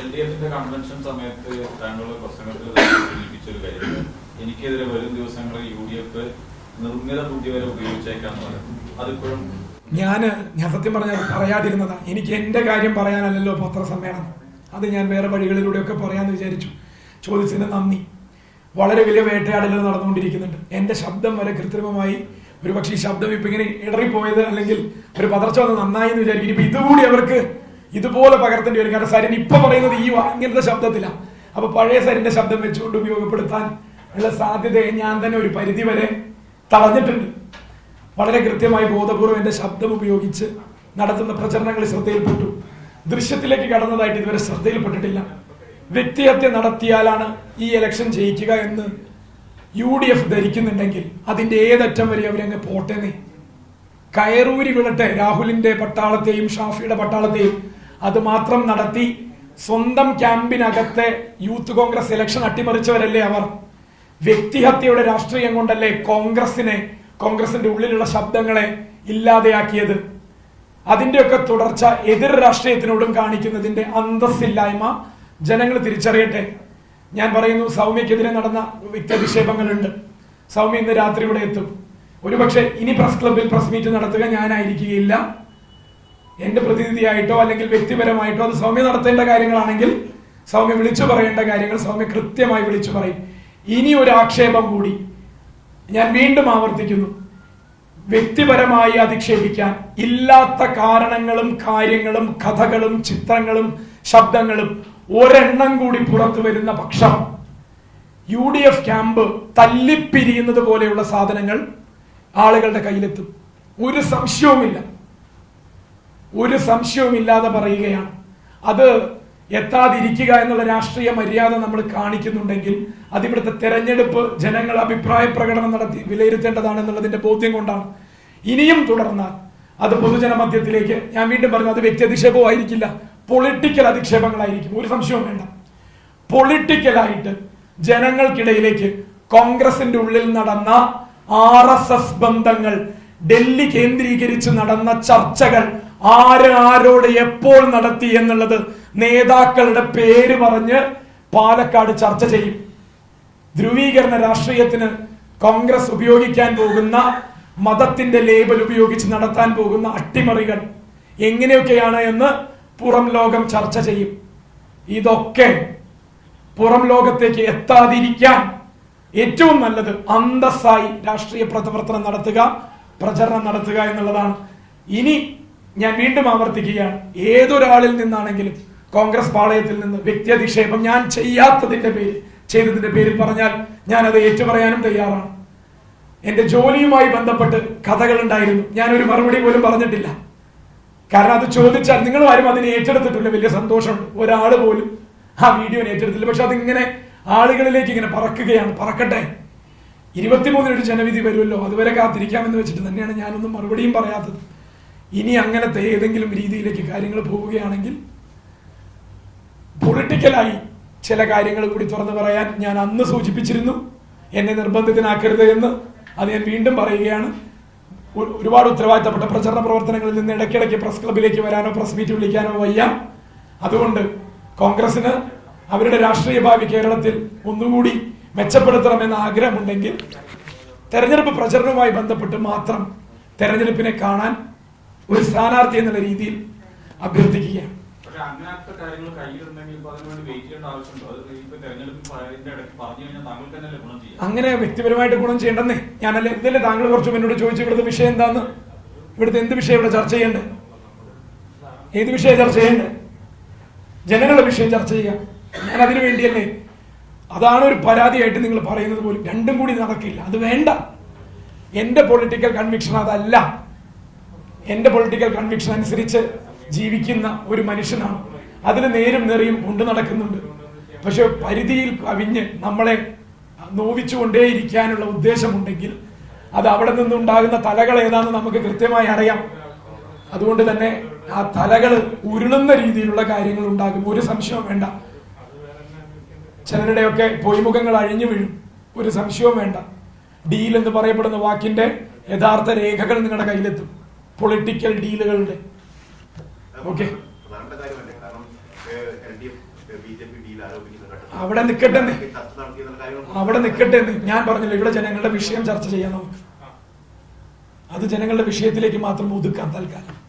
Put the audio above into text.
L D എഫിന്റെ convention സമയത്ത് താങ്കളുടെ പ്രസംഗത്തിൽ സൂചിപ്പിച്ചൊരു കാര്യം എനിക്കെതിരെ വരും ദിവസങ്ങളിൽ യു ഡി എഫ് നിർമ്മിത ബുദ്ധി വരെ ഉപയോഗിച്ചേക്കാന്ന് പറയുന്നത് അതിപ്പോഴും ഞാൻ ഞാൻ സത്യം പറഞ്ഞാൽ പറയാതിരുന്നതാ. എനിക്ക് എന്റെ കാര്യം പറയാനല്ലല്ലോ പത്രസമ്മേളനം. അത് ഞാൻ വേറെ വഴികളിലൂടെയൊക്കെ പറയാന്ന് വിചാരിച്ചു. ചോദിച്ചതിന് നന്ദി. വളരെ വലിയ വേട്ടയാടലുകൾ നടന്നുകൊണ്ടിരിക്കുന്നുണ്ട്. എന്റെ ശബ്ദം വരെ കൃത്രിമമായി ഒരുപക്ഷെ ഈ ശബ്ദം ഇപ്പം ഇങ്ങനെ ഇടറിപ്പോയത് അല്ലെങ്കിൽ ഒരു പതർച്ച വന്ന് നന്നായി എന്ന് വിചാരിക്കും. ഇനിയിപ്പോൾ ഇതുകൂടി അവർക്ക് ഇതുപോലെ പകർത്തേണ്ടി വരും. കാരണം സരിൻ ഇപ്പൊ പറയുന്നത് ഈ ഇങ്ങനത്തെ ശബ്ദത്തിലാണ് അപ്പൊ പഴയ സരിന്റെ ശബ്ദം വെച്ചുകൊണ്ട് ഉപയോഗപ്പെടുത്താൻ ഉള്ള സാധ്യതയെ ഞാൻ തന്നെ ഒരു പരിധി വരെ തടഞ്ഞിട്ടുണ്ട് വളരെ കൃത്യമായി ബോധപൂർവം എന്റെ ശബ്ദം ഉപയോഗിച്ച് നടത്തുന്ന പ്രചരണങ്ങൾ ശ്രദ്ധയിൽപ്പെട്ടു. ദൃശ്യത്തിലേക്ക് കടന്നതായിട്ട് ഇതുവരെ ശ്രദ്ധയിൽപ്പെട്ടിട്ടില്ല. വ്യക്തിഹത്യ നടത്തിയാലാണ് ഈ ഇലക്ഷൻ ജയിക്കുക എന്ന് യു ഡി എഫ് ധരിക്കുന്നുണ്ടെങ്കിൽ അതിന്റെ ഏതറ്റം വരെ അവരങ്ങ് പോട്ടെന്നേ കയറൂരി വിടട്ടെ രാഹുലിന്റെ പട്ടാളത്തെയും ഷാഫിയുടെ പട്ടാളത്തെയും. അത് മാത്രം നടത്തി സ്വന്തം ക്യാമ്പിനകത്തെ യൂത്ത് കോൺഗ്രസ് ഇലക്ഷൻ അട്ടിമറിച്ചവരല്ലേ അവർ? വ്യക്തിഹത്യയുടെ രാഷ്ട്രീയം കൊണ്ടല്ലേ കോൺഗ്രസിനെ കോൺഗ്രസിന്റെ ഉള്ളിലുള്ള ശബ്ദങ്ങളെ ഇല്ലാതെയാക്കിയത്? അതിന്റെയൊക്കെ തുടർച്ച എതിർ രാഷ്ട്രീയത്തിനോടും കാണിക്കുന്നതിന്റെ അന്തസ്സില്ലായ്മ ജനങ്ങൾ തിരിച്ചറിയട്ടെ. ഞാൻ പറയുന്നു സൗമ്യക്കെതിരെ നടന്ന വ്യക്തിധിക്ഷേപങ്ങളുണ്ട് സൗമ്യ ഇന്ന് രാത്രി ഇവിടെ എത്തും. ഒരുപക്ഷെ ഇനി പ്രസ് ക്ലബിൽ പ്രസ് മീറ്റ് നടത്തുക ഞാനായിരിക്കുകയില്ല. എന്റെ പ്രതിനിധിയായിട്ടോ അല്ലെങ്കിൽ വ്യക്തിപരമായിട്ടോ അത് സൗമ്യ നടത്തേണ്ട കാര്യങ്ങളാണെങ്കിൽ സൗമ്യ വിളിച്ചു പറയേണ്ട കാര്യങ്ങൾ സൗമ്യ കൃത്യമായി വിളിച്ചു പറയും. ഇനി ഒരു ആക്ഷേപം കൂടി. ഞാൻ വീണ്ടും ആവർത്തിക്കുന്നു. വ്യക്തിപരമായി അധിക്ഷേപിക്കാൻ ഇല്ലാത്ത കാരണങ്ങളും കാര്യങ്ങളും കഥകളും ചിത്രങ്ങളും ശബ്ദങ്ങളും ഒരെണ്ണം കൂടി പുറത്തു വരുന്ന പക്ഷം യു ഡി എഫ് ക്യാമ്പ് തല്ലിപ്പിരിയുന്നത് പോലെയുള്ള സാധനങ്ങൾ ആളുകളുടെ കയ്യിലെത്തും. ഒരു സംശയവുമില്ല. ഒരു സംശയവുമില്ലാതെ പറയുകയാണ്. അത് എത്താതിരിക്കുക എന്നുള്ള രാഷ്ട്രീയ മര്യാദ നമ്മൾ കാണിക്കുന്നുണ്ടെങ്കിൽ അതിവിടുത്തെ തെരഞ്ഞെടുപ്പ് ജനങ്ങൾ അഭിപ്രായ പ്രകടനം നടത്തി വിലയിരുത്തേണ്ടതാണ് എന്നുള്ളതിന്റെ ബോധ്യം കൊണ്ടാണ്. ഇനിയും തുടർന്നാൽ അത് പൊതുജന മധ്യത്തിലേക്ക് ഞാൻ വീണ്ടും പറഞ്ഞു അത് വ്യക്തി അധിക്ഷേപമായിരിക്കില്ല പൊളിറ്റിക്കൽ അധിക്ഷേപങ്ങളായിരിക്കും. ഒരു സംശയവും വേണ്ട. പൊളിറ്റിക്കലായിട്ട് ജനങ്ങൾക്കിടയിലേക്ക് കോൺഗ്രസിന്റെ ഉള്ളിൽ നടന്ന ആർ എസ് എസ് ബന്ധങ്ങൾ ഡൽഹി കേന്ദ്രീകരിച്ച് നടന്ന ചർച്ചകൾ ആര് ആരോട് എപ്പോൾ നടത്തി എന്നുള്ളത് നേതാക്കളുടെ പേര് പറഞ്ഞ് പാലക്കാട് ചർച്ച ചെയ്യും. ധ്രുവീകരണ രാഷ്ട്രീയത്തിന് കോൺഗ്രസ് ഉപയോഗിക്കാൻ പോകുന്ന മതത്തിന്റെ ലേബൽ ഉപയോഗിച്ച് നടത്താൻ പോകുന്ന അട്ടിമറികൾ എങ്ങനെയൊക്കെയാണ് എന്ന് പുറം ലോകം ചർച്ച ചെയ്യും. ഇതൊക്കെ പുറം ലോകത്തേക്ക് എത്താതിരിക്കാൻ ഏറ്റവും നല്ലത് അന്തസ്സായി രാഷ്ട്രീയ പ്രവർത്തനം നടത്തുക പ്രചരണം നടത്തുക എന്നുള്ളതാണ്. ഇനി ഞാൻ വീണ്ടും ആവർത്തിക്കുകയാണ്. ഏതൊരാളിൽ നിന്നാണെങ്കിലും കോൺഗ്രസ് പാളയത്തിൽ നിന്ന് വ്യക്തി അധിക്ഷേപം ഞാൻ ചെയ്യാത്തതിന്റെ പേര് ചെയ്തതിന്റെ പേരിൽ പറഞ്ഞാൽ ഞാൻ അത് ഏറ്റുപറയാനും തയ്യാറാണ്. എന്റെ ജോലിയുമായി ബന്ധപ്പെട്ട് കഥകൾ ഉണ്ടായിരുന്നു ഞാൻ ഒരു മറുപടി പോലും പറഞ്ഞിട്ടില്ല. കാരണം അത് ചോദിച്ചാൽ നിങ്ങൾ ആരും അതിനെ ഏറ്റെടുത്തിട്ടില്ല. വലിയ സന്തോഷമുണ്ട്. ഒരാൾ പോലും ആ വീഡിയോ ഏറ്റെടുത്തില്ല. പക്ഷെ അതിങ്ങനെ ആളുകളിലേക്ക് ഇങ്ങനെ പറക്കുകയാണ്. പറക്കട്ടെ. ഇരുപത്തിമൂന്നിനൊരു ജനവിധി വരുമല്ലോ. അതുവരെ കാത്തിരിക്കാമെന്ന് വെച്ചിട്ട് തന്നെയാണ് ഞാനൊന്നും മറുപടിയും പറയാത്തത്. ഇനി അങ്ങനത്തെ ഏതെങ്കിലും രീതിയിലേക്ക് കാര്യങ്ങൾ പോവുകയാണെങ്കിൽ പൊളിറ്റിക്കലായി ചില കാര്യങ്ങൾ കൂടി തുറന്നു പറയാൻ ഞാൻ അന്ന് സൂചിപ്പിച്ചിരുന്നു. എന്നെ നിർബന്ധത്തിനാക്കരുത് എന്ന് അത് ഞാൻ വീണ്ടും പറയുകയാണ്. ഒരുപാട് ഉത്തരവാദിത്തപ്പെട്ട പ്രചരണ പ്രവർത്തനങ്ങളിൽ നിന്ന് ഇടയ്ക്കിടയ്ക്ക് പ്രസ് ക്ലബിലേക്ക് വരാനോ പ്രസ് മീറ്റ് വിളിക്കാനോ വയ്യ. അതുകൊണ്ട് കോൺഗ്രസിന് അവരുടെ രാഷ്ട്രീയ ഭാവി കേരളത്തിൽ ഒന്നുകൂടി മെച്ചപ്പെടുത്തണമെന്ന ആഗ്രഹമുണ്ടെങ്കിൽ തെരഞ്ഞെടുപ്പ് പ്രചരണവുമായി ബന്ധപ്പെട്ട് മാത്രം തെരഞ്ഞെടുപ്പിനെ കാണാൻ ഒരു സ്ഥാനാർത്ഥി എന്നുള്ള രീതിയിൽ അഭ്യർത്ഥിക്കുകയാണ്. അങ്ങനെ വ്യക്തിപരമായിട്ട് ഗുണം ചെയ്യണ്ടെന്നേ. ഞാനല്ലേ ഇതല്ലേ താങ്കൾ കുറച്ച് എന്നോട് ചോദിച്ചു ഇവിടുത്തെ വിഷയം എന്താന്ന്? ഇവിടുത്തെ എന്ത് വിഷയം ഇവിടെ ചർച്ച ചെയ്യണ്ടേ? ഏത് വിഷയം ചർച്ച ചെയ്യണ്ടേ? ജനങ്ങളുടെ വിഷയം ചർച്ച ചെയ്യാം ഞാൻ അതിനു വേണ്ടിയല്ലേ? അതാണ് ഒരു പരാതിയായിട്ട് നിങ്ങൾ പറയുന്നത് പോലും. രണ്ടും കൂടി നടക്കില്ല. അത് വേണ്ട. എന്റെ പൊളിറ്റിക്കൽ കൺവിക്ഷൻ അതല്ല. എന്റെ പൊളിറ്റിക്കൽ കൺവിക്ഷൻ അനുസരിച്ച് ജീവിക്കുന്ന ഒരു മനുഷ്യനാണ്. അതിന് നേരും നേറിയും കൊണ്ടു നടക്കുന്നുണ്ട്. പക്ഷെ പരിധിയിൽ കവിഞ്ഞ് നമ്മളെ നോവിച്ചുകൊണ്ടേയിരിക്കാനുള്ള ഉദ്ദേശമുണ്ടെങ്കിൽ അത് അവിടെ നിന്നുണ്ടാകുന്ന തലകൾ ഏതാണെന്ന് നമുക്ക് കൃത്യമായി അറിയാം. അതുകൊണ്ട് തന്നെ ആ തലകൾ ഉരുളുന്ന രീതിയിലുള്ള കാര്യങ്ങൾ ഉണ്ടാകും. ഒരു സംശയവും വേണ്ട. ചിലരുടെയൊക്കെ പൊയ്മുഖങ്ങൾ അഴിഞ്ഞു വീഴും. ഒരു സംശയവും വേണ്ട. ഡീൽ എന്ന് പറയപ്പെടുന്ന വാക്കിന്റെ യഥാർത്ഥ രേഖകൾ നിങ്ങളുടെ കയ്യിലെത്തും. പൊളിറ്റിക്കൽ ഡീലുകളുടെ ഓക്കെ അവിടെ നിൽക്കട്ടെ അവിടെ നിൽക്കട്ടെ ഞാൻ പറഞ്ഞില്ല ഇവിടെ ജനങ്ങളുടെ വിഷയം ചർച്ച ചെയ്യാൻ നമുക്ക്. അത് ജനങ്ങളുടെ വിഷയത്തിലേക്ക് മാത്രം ഒതുക്കാം തൽക്കാലം.